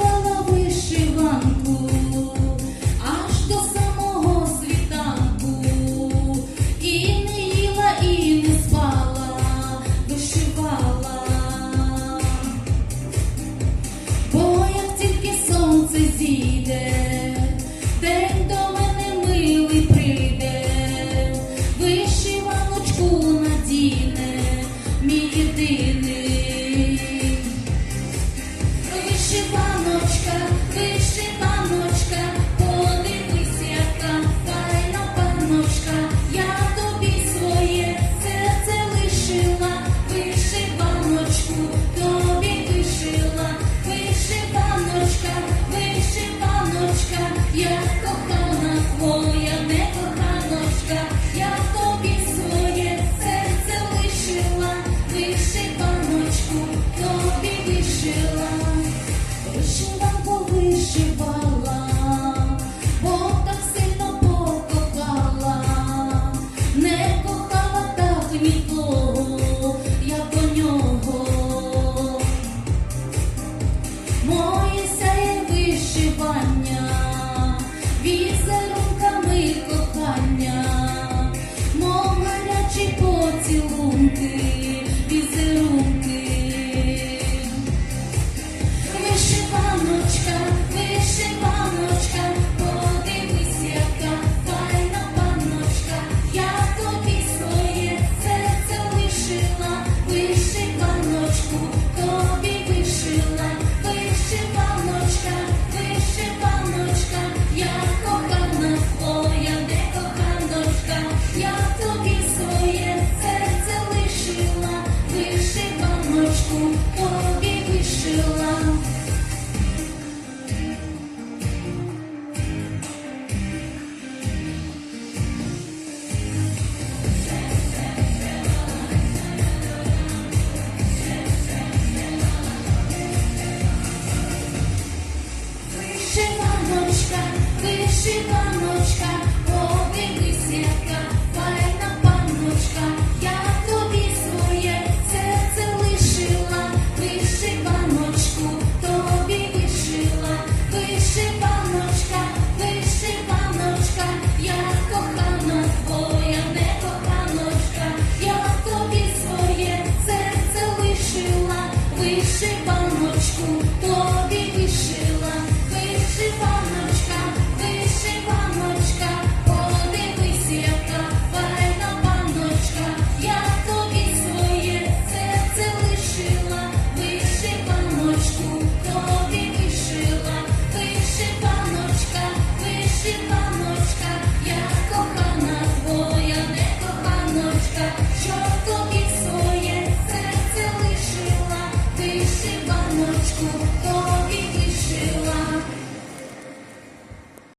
в'яла вишиванку, аж до самого світанку, і не їла, і не спала, вишивала, бо як тільки сонце зійде, день до мене милий прийде. conosco.